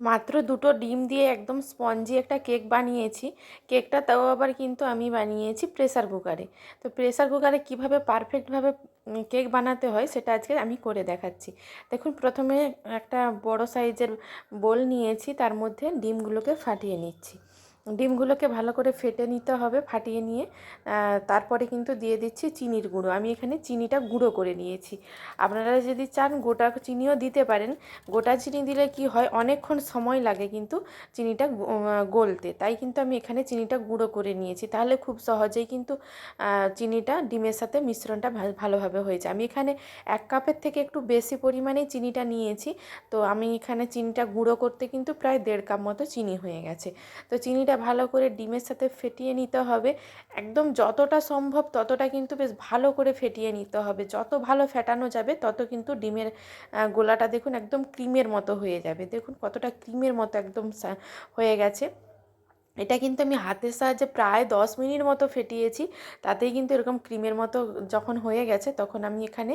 মাত্র দুটো ডিম দিয়ে একদম স্পঞ্জি একটা কেক বানিয়েছি। কেকটা তাও আবার কিন্তু আমি বানিয়েছি প্রেসার কুকারে। তো প্রেসার কুকারে কীভাবে পারফেক্টভাবে কেক বানাতে হয় সেটা আজকে আমি করে দেখাচ্ছি। দেখুন, প্রথমে একটা বড় সাইজের বোল নিয়েছি, তার মধ্যে ডিমগুলোকে ফাটিয়ে নিচ্ছি। ডিমগুলোকে ভালো করে ফেটে নিতে হবে ফাটিয়ে নিয়ে। তারপরে কিন্তু দিয়ে দিচ্ছি চিনির গুঁড়ো। আমি এখানে চিনিটা গুঁড়ো করে নিয়েছি। আপনারা যদি চান গোটা চিনিও দিতে পারেন। গোটা চিনি দিলে কি হয়, অনেকক্ষণ সময় লাগে কিন্তু চিনিটা গলতে। তাই কিন্তু আমি এখানে চিনিটা গুঁড়ো করে নিয়েছি। তাহলে খুব সহজেই কিন্তু চিনিটা ডিমের সাথে মিশ্রণটা ভালোভাবে হয়েছে আমি এখানে এক কাপের থেকে একটু বেশি পরিমাণেই চিনিটা নিয়েছি। তো আমি এখানে চিনিটা গুঁড়ো করতে কিন্তু প্রায় দেড় কাপ মতো চিনি হয়ে গেছে। তো চিনিটা ভালো করে ডিমের সাথে ফেটিয়ে নিতে হবে। একদম যতটা সম্ভব ততটা কিন্তু বেশ ভালো করে ফেটিয়ে নিতে হবে। যত ভালো ফেটানো যাবে তত কিন্তু ডিমের গোলাটা দেখুন একদম ক্রিমের মতো হয়ে যাবে। দেখুন কতটা ক্রিমের মতো একদম হয়ে গেছে। এটা কিন্তু আমি হাতের সাহায্যে প্রায় দশ মিনিট মতো ফেটিয়েছি। তাতেই কিন্তু এরকম ক্রিমের মতো যখন হয়ে গেছে তখন আমি এখানে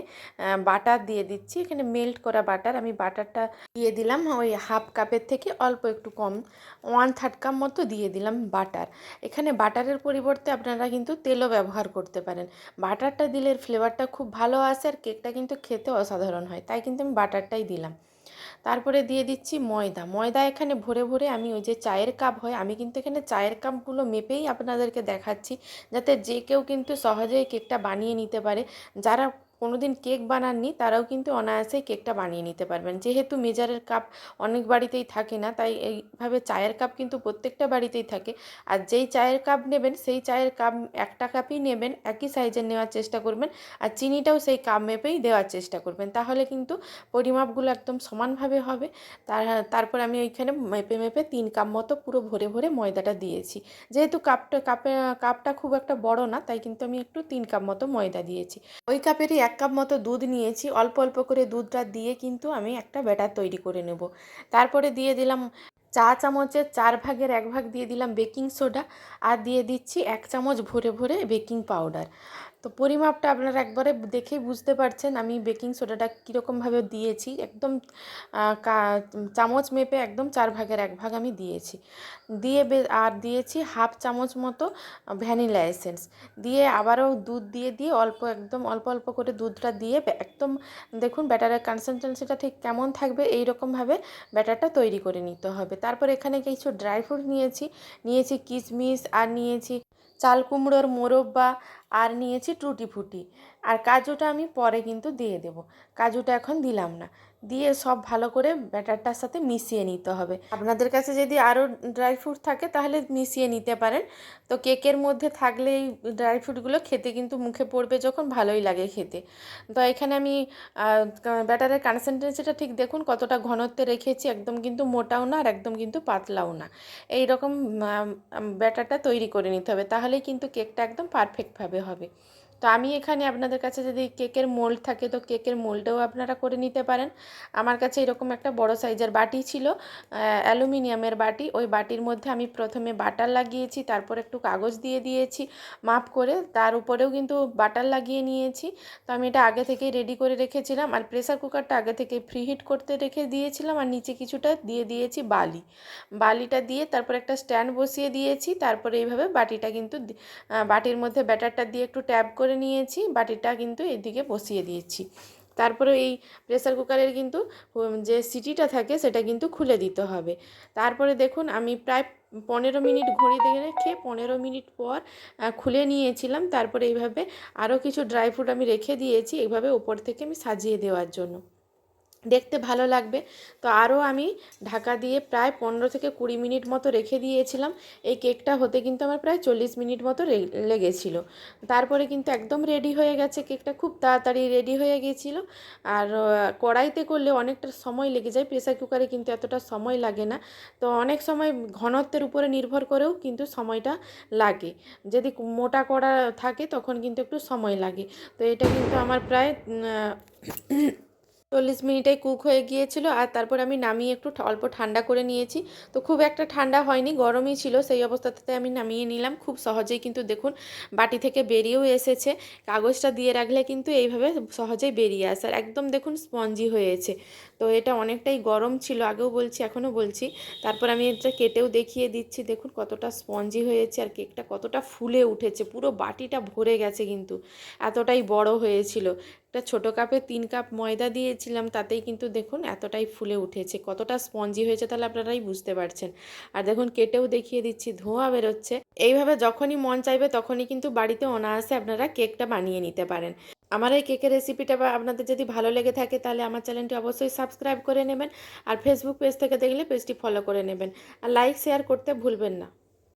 বাটার দিয়ে দিচ্ছি। এখানে মেল্ট করা বাটার আমি বাটারটা দিয়ে দিলাম। ওই হাফ কাপের থেকে অল্প একটু কম, ওয়ান থার্ড কাপ মতো দিয়ে দিলাম বাটার। এখানে বাটারের পরিবর্তে আপনারা কিন্তু তেলও ব্যবহার করতে পারেন। বাটারটা দিলে ফ্লেভারটা খুব ভালো আসে আর কেকটা কিন্তু খেতে অসাধারণ হয়। তাই কিন্তু আমি বাটারটাই দিলাম। তারপরে দিয়ে দিচ্ছি ময়দা। ময়দা এখানে ভরে ভরে আমি ওই যে চায়ের কাপ হয়, আমি কিন্তু এখানে চায়ের কাপগুলো মেপেই আপনাদেরকে দেখাচ্ছি, যাতে যে কেউ কিন্তু সহজেই কেকটা বানিয়ে নিতে পারে। যারা কোনো দিন কেক বানাননি, তারাও কিন্তু অনায়াসেই কেকটা বানিয়ে নিতে পারবেন। যেহেতু মেজারের কাপ অনেক বাড়িতেই থাকে না, তাই এইভাবে চায়ের কাপ কিন্তু প্রত্যেকটা বাড়িতেই থাকে। আর যেই চায়ের কাপ নেবেন, সেই চায়ের কাপ একটা কাপই নেবেন, একই সাইজের নেওয়ার চেষ্টা করবেন আর চিনিটাও সেই কাপ মেপেই দেওয়ার চেষ্টা করবেন। তাহলে কিন্তু পরিমাপগুলো একদম সমানভাবে হবে। তার, তারপর আমি ওইখানে মেপে মেপে তিন কাপ মতো পুরো ভরে ভরে ময়দাটা দিয়েছি। যেহেতু কাপটা, কাপে, কাপটা খুব একটা বড় না, তাই কিন্তু আমি একটু তিন কাপ মতো ময়দা দিয়েছি। ওই কাপেরই এক কাপ মতো দুধ নিয়েছি, অল্প অল্প করে দুধটা দিয়ে কিন্তু আমি একটা ব্যাটার তৈরি করে নেব। তারপরে দিয়ে দিলাম চা চামচের চার ভাগের এক ভাগ দিয়ে দিলাম বেকিং সোডা আর দিয়ে দিচ্ছি এক চামচ ভরে ভরে বেকিং পাউডার। তো পরিমাপটা আপনারা একবারে দেখেই বুঝতে পারছেন আমি বেকিং সোডাটা কীরকমভাবে দিয়েছি। একদম চামচ মেপে একদম চার ভাগের এক ভাগ আমি দিয়েছি। দিয়ে আর দিয়েছি হাফ চামচ মতো ভ্যানিলা এসেন্স। দিয়ে আবারও দুধ দিয়ে দিয়ে অল্প একদম, অল্প অল্প করে দুধটা দিয়ে একদম দেখুন ব্যাটারের কনসিস্টেন্সিটা ঠিক কেমন থাকবে এই রকমভাবে ব্যাটারটা তৈরি করে নিতে হবে। তারপর এখানে কিছু ড্রাই ফ্রুট নিয়েছি নিয়েছি কিশমিশ আর নিয়েছি চাল কুমড়োর মোরব্বা আর নিয়েছি টুটি ফুটি। আর কাজুটা আমি পরে কিন্তু দিয়ে দেব। কাজুটা এখন দিলাম না। দিয়ে সব ভালো করে ব্যাটারটার সাথে মিশিয়ে নিতে হবে। আপনাদের কাছে যদি আরও ড্রাই ফ্রুট থাকে তাহলে মিশিয়ে নিতে পারেন। তো কেকের মধ্যে থাকলে এই ড্রাই ফ্রুটগুলো খেতে কিন্তু মুখে পড়বে যখন ভালোই লাগে খেতে। তো এখানে আমি ব্যাটারের কনসেন্ট্রেন্সিটা ঠিক দেখুন, কতটা ঘনত্বে রেখেছি, একদম কিন্তু মোটাও না আর একদম কিন্তু পাতলাও না। এই রকম ব্যাটারটা তৈরি করে নিতে হবে, তাহলেই কিন্তু কেকটা একদম পারফেক্টভাবে হবে। তো আমি এখানে আপনাদের কাছে যদি কেকের মোল্ড থাকে, তো কেকের মোল্ডেও আপনারা করে নিতে পারেন। আমার কাছে এরকম একটা বড় সাইজের বাটি ছিল অ্যালুমিনিয়ামের বাটি। ওই বাটির মধ্যে আমি প্রথমে বাটার লাগিয়েছি, তারপর একটু কাগজ দিয়ে দিয়েছি মাপ করে, তার উপরেও কিন্তু বাটার লাগিয়ে নিয়েছি। তো আমি এটা আগে থেকেই রেডি করে রেখেছিলাম, আর প্রেসার কুকারটা আগে থেকে ফ্রি হিট করতে রেখে দিয়েছিলাম, আর নিচে কিছুটা দিয়ে দিয়েছি বালি। বালিটা দিয়ে তারপর একটা স্ট্যান্ড বসিয়ে দিয়েছি, তারপরে এইভাবে বাটিটা কিন্তু বাটির মধ্যে ব্যাটারটা দিয়ে একটু ট্যাপ করে করে নিয়েছি, বাটিটা কিন্তু এদিকে বসিয়ে দিয়েছি। তারপরে এই প্রেসার কুকারের কিন্তু যে সিটিটা থাকে সেটা কিন্তু খুলে দিতে হবে। তারপরে দেখুন, আমি প্রায় পনেরো মিনিট ঘড়ি দেখে রেখে পনেরো মিনিট পর খুলে নিয়েছিলাম। তারপরে এইভাবে আরও কিছু ড্রাই ফ্রুট আমি রেখে দিয়েছি, এইভাবে ওপর থেকে আমি সাজিয়ে দেওয়ার জন্য। দেখতে ভালো লাগবে। তো আরও আমি ঢাকা দিয়ে প্রায় পনেরো থেকে কুড়ি মিনিট মতো রেখে দিয়েছিলাম। এই কেকটা হতে কিন্তু আমার প্রায় চল্লিশ মিনিট মতো লেগেছিলো। তারপরে কিন্তু একদম রেডি হয়ে গেছে কেকটা, খুব তাড়াতাড়ি রেডি হয়ে গিয়েছিল আর কড়াইতে করলে অনেকটা সময় লেগে যায়, প্রেসার কুকারে কিন্তু এতটা সময় লাগে না। তো অনেক সময় ঘনত্বের উপরে নির্ভর করেও কিন্তু সময়টা লাগে। যদি মোটা কড়া থাকে তখন কিন্তু একটু সময় লাগে। তো এটা কিন্তু আমার প্রায় চল্লিশ মিনিটে কুক হয়ে গিয়েছিল আর তারপর আমি নামিয়ে একটু অল্প ঠান্ডা করে নিয়েছি। তো খুব একটা ঠান্ডা হয়নি, গরমই ছিল, সেই অবস্থাতে আমি নামিয়ে নিলাম। খুব সহজেই কিন্তু দেখুন, বাটি থেকে বেরিয়েও এসেছে। কাগজটা দিয়ে রাখলে কিন্তু এইভাবে সহজেই বেরিয়ে আসে। আর একদম দেখুন, স্পঞ্জি হয়েছে। তো এটা অনেকটাই গরম ছিল, আগেও বলছি, এখনও বলছি। তারপর আমি এটা কেটেও দেখিয়ে দিচ্ছি, দেখুন কতটা স্পঞ্জি হয়েছে আর কেকটা কতটা ফুলে উঠেছে, পুরো বাটিটা ভরে গেছে কিন্তু, এতটাই বড় হয়েছিল। একটা ছোটো কাপে তিন কাপ ময়দা দিয়েছিলাম, তাতেই কিন্তু দেখুন এতটাই ফুলে উঠেছে, কতটা স্পঞ্জি হয়েছে তাহলে আপনারাই বুঝতে পারছেন। আর দেখুন কেটেও দেখিয়ে দিচ্ছি, ধোঁয়া বেরোচ্ছে। এইভাবে যখনই মন চাইবে তখনই কিন্তু বাড়িতে অনায়াসে আপনারা কেকটা বানিয়ে নিতে পারেন। আমার এই কেকের রেসিপিটা বা আপনাদের যদি ভালো লেগে থাকে, তাহলে আমার চ্যানেলটি অবশ্যই সাবস্ক্রাইব করে নেবেন আর ফেসবুক পেজ থেকে দেখলে পেজটি ফলো করে নেবেন। আর লাইক শেয়ার করতে ভুলবেন না।